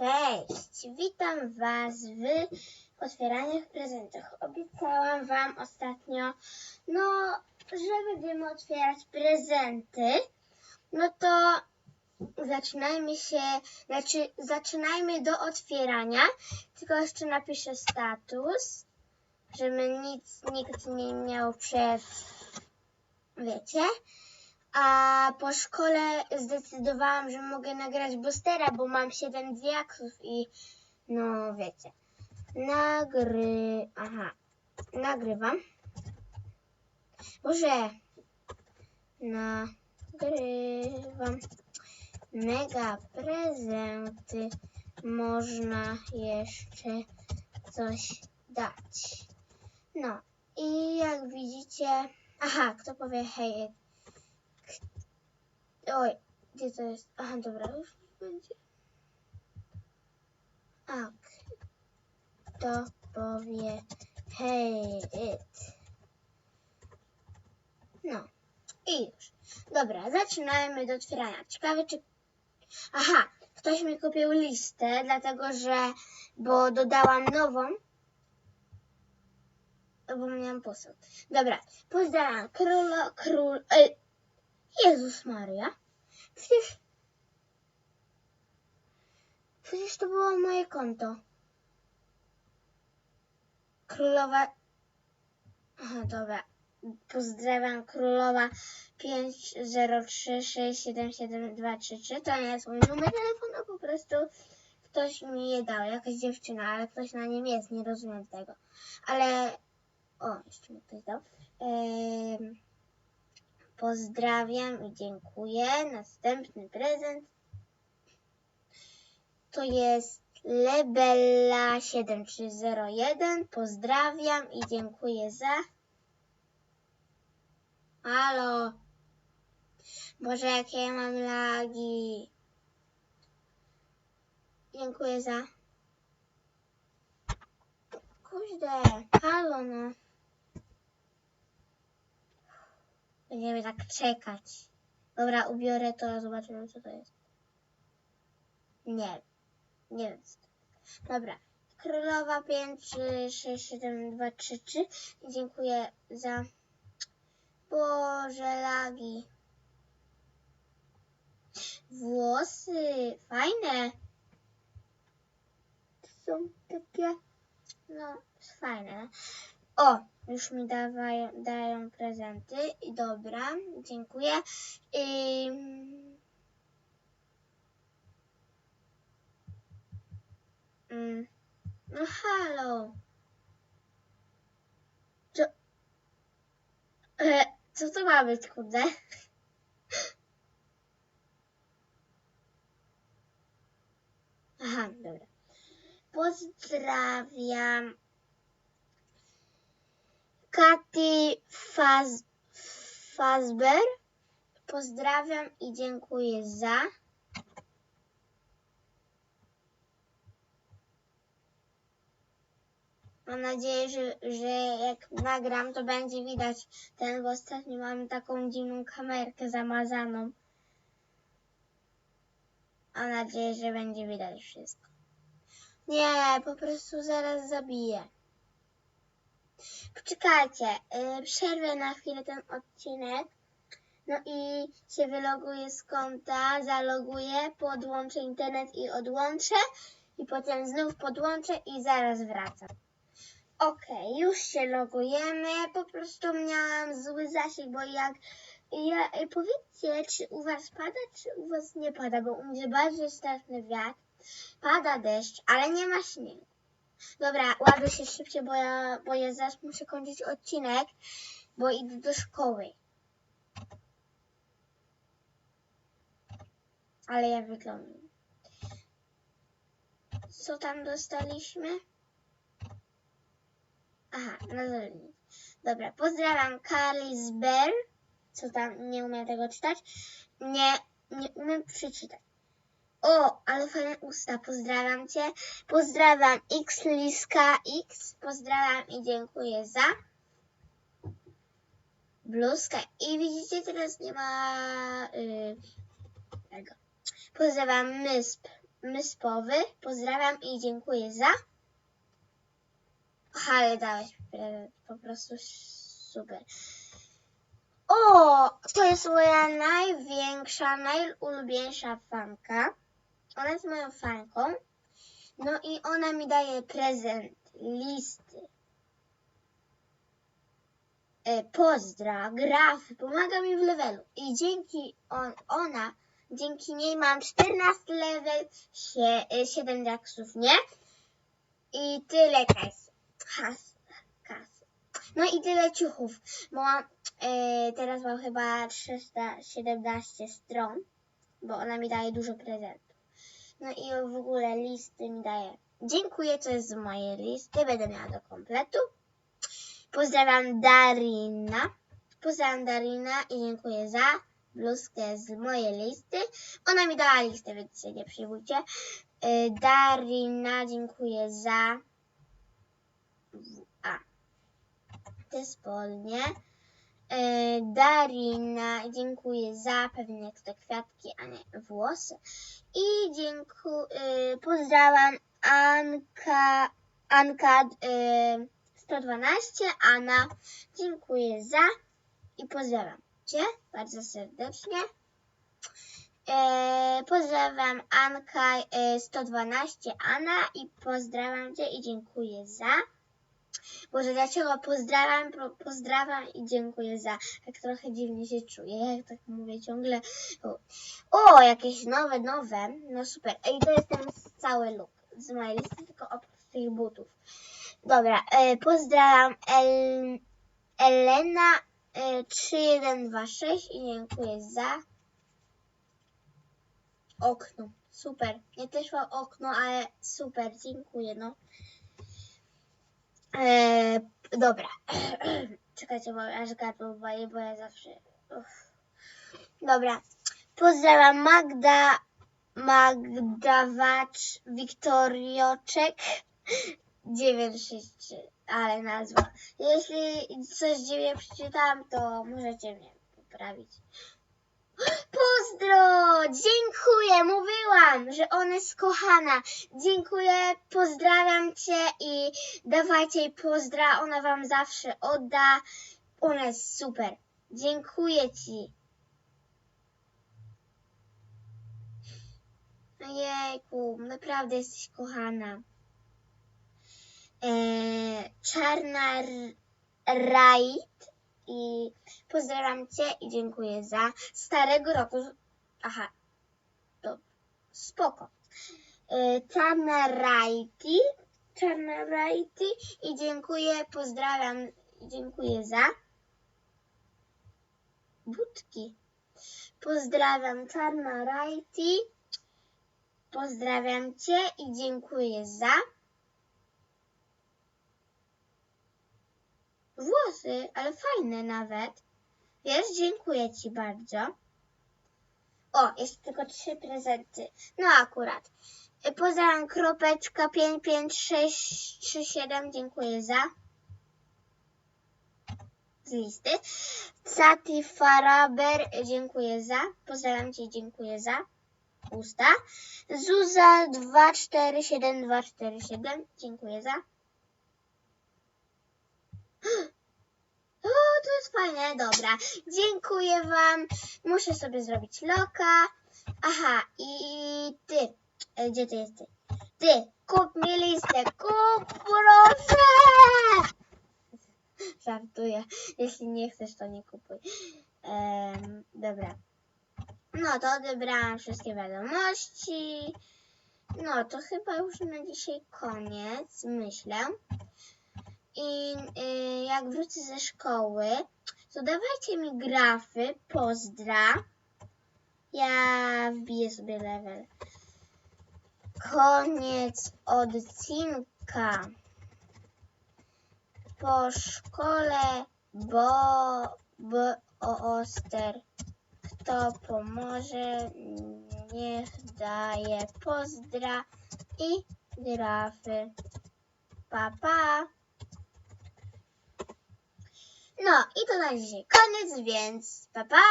Cześć, witam Was w otwieraniach prezentów. Obiecałam Wam ostatnio, no, że będziemy otwierać prezenty. No to zaczynajmy się, znaczy zaczynajmy do otwierania, tylko jeszcze napiszę status, żeby nic, nikt nie miał przed, wiecie. A po szkole zdecydowałam, że mogę nagrać boostera, bo mam 7 diaksów i no wiecie. Nagry... Aha. Nagrywam. Boże. Nagrywam. Mega prezenty. Można jeszcze coś dać. No. I jak widzicie... Aha, kto powie hej, Oj, gdzie to jest? Aha, dobra, już będzie. A, kto powie hej, it. No, i już. Dobra, zaczynajmy do otwierania. Ciekawe, czy... Aha, ktoś mi kupił listę, dlatego że... Bo dodałam nową. Bo miałam poseł. Dobra, pozdrawiam króla, król... Ej, Jezus Maria. Przecież... Przecież to było moje konto. Królowa... Aha, dobra. Pozdrawiam królowa 503677233. To nie jest mój numer telefonu, po prostu ktoś mi je dał, jakaś dziewczyna, ale ktoś na nim jest, nie rozumiem tego. Ale... O, jeszcze mi ktoś dał. Ehm... Pozdrawiam i dziękuję. Następny prezent to jest Lebella7301. Pozdrawiam i dziękuję za. Halo. Boże, jakie ja mam lagi. Dziękuję za. Kurde, halo no. Będziemy tak czekać. Dobra, ubiorę to, zobaczymy co to jest. Nie, nie wiem. to. Dobra. Królowa 5, 6, 7, 2, 3, 3. Dziękuję za... Boże, lagi. Włosy, fajne. Są takie, no, fajne. O, już mi dawają, dają prezenty. I dobra, dziękuję. I... Mm, No halo. Co? E, co to ma być, kurde? Aha, dobra. Pozdrawiam. Katy Faz, Fazber. Pozdrawiam i dziękuję za. Mam nadzieję, że, że jak nagram, to będzie widać ten, bo ostatnio mam taką dziwną kamerkę zamazaną. Mam nadzieję, że będzie widać wszystko. Nie, po prostu zaraz zabiję. Poczekajcie, yy, przerwę na chwilę ten odcinek. No i się wyloguję z konta, zaloguję, podłączę internet i odłączę. I potem znów podłączę i zaraz wracam. Okej, już się logujemy. Po prostu miałam zły zasięg, bo jak ja, ej, powiedzcie, czy u was pada, czy u was nie pada, bo u mnie bardzo straszny wiatr. Pada deszcz, ale nie ma śniegu. Dobra, ładuj się szybciej, bo ja, bo ja zaraz muszę kończyć odcinek, bo idę do szkoły. Ale ja wyglądam. Co tam dostaliśmy? Aha, no dobra. Dobra, pozdrawiam Kalisber. Co tam, nie umiem tego czytać. Nie, nie umiem przeczytać. O, ale fajne usta, pozdrawiam Cię. Pozdrawiam Xliska X. Pozdrawiam i dziękuję za bluzkę. I widzicie, teraz nie ma yy, tego. Pozdrawiam Mysp Myspowy. Pozdrawiam i dziękuję za. Ale dałeś. Po prostu super. O! To jest moja największa, najulubieńsza fanka. Ona jest moją fanką. No i ona mi daje prezent, listy, e, pozdra, grafy, pomaga mi w levelu. I dzięki on, ona, dzięki niej mam 14 level, sie, e, 7 daksów, nie? I tyle kasy. Has. No i tyle ciuchów, bo mam, e, teraz mam chyba 317 stron, bo ona mi daje dużo prezentów. No i w ogóle listy mi daje. Dziękuję, to jest z mojej listy. Będę miała do kompletu. Pozdrawiam Darina. Pozdrawiam Darina i dziękuję za bluzkę z mojej listy. Ona mi dała listę, więc się nie przejmujcie. Y, Darina, dziękuję za a te spodnie. Y, Darina, dziękuję za pewnie to kwiatki, a nie włosy. I dziękuję, pozdrawiam Anka, Anka y, 112, Anna, dziękuję za i pozdrawiam Cię bardzo serdecznie. E, pozdrawiam Anka y, 112, Anna i pozdrawiam Cię i dziękuję za. Boże, dlaczego pozdrawiam, po, pozdrawiam i dziękuję za. Tak trochę dziwnie się czuję, jak tak mówię ciągle. O, o, jakieś nowe, nowe. No super. Ej, to jest ten cały look z mojej listy, tylko oprócz tych butów. Dobra, e, pozdrawiam El, Elena e, 3126 i dziękuję za okno. Super. Ja też mam okno, ale super, dziękuję, no. E, dobra. Czekajcie, bo aż gardło boję, bo ja zawsze... Uff. Dobra. Pozdrawiam Magda, Magdawacz, Wiktorioczek, 963, ale nazwa. Jeśli coś dziwnie przeczytałam, to możecie mnie poprawić. Pozdro! Mówiłam, że ona jest kochana. Dziękuję, pozdrawiam cię i dawajcie jej pozdra. Ona wam zawsze odda. Ona jest super. Dziękuję ci. Ojejku, naprawdę jesteś kochana. Eee, czarna Raid i pozdrawiam Cię i dziękuję za starego roku. Aha, spoko. Eee, czarna Rajti, czarna Rajti i dziękuję, pozdrawiam dziękuję za budki. Pozdrawiam czarna Rajti. Pozdrawiam Cię i dziękuję za włosy, ale fajne nawet. Wiesz, dziękuję Ci bardzo. O, jeszcze tylko trzy prezenty. No akurat. Pozdrawiam kropeczka 55637, dziękuję za z listy. Sati Faraber, dziękuję za. Pozdrawiam Cię, dziękuję za usta. Zuza 247247, dziękuję za. O, to jest fajne, dobra. Dziękuję Wam. Muszę sobie zrobić loka. Aha, i ty. E, Gdzie ty jesteś? Ty, kup mi listę. Kup, proszę! Żartuję. Jeśli nie chcesz, to nie kupuj. Em, dobra. No to odebrałam wszystkie wiadomości. No to chyba już na dzisiaj koniec, myślę. I y, jak wrócę ze szkoły, to dawajcie mi grafy, pozdra. Ja wbiję sobie level. Koniec odcinka. Po szkole, bo, bo o oster. Kto pomoże, niech daje pozdra i grafy. Pa, pa. No i to na dzisiaj koniec, więc pa pa!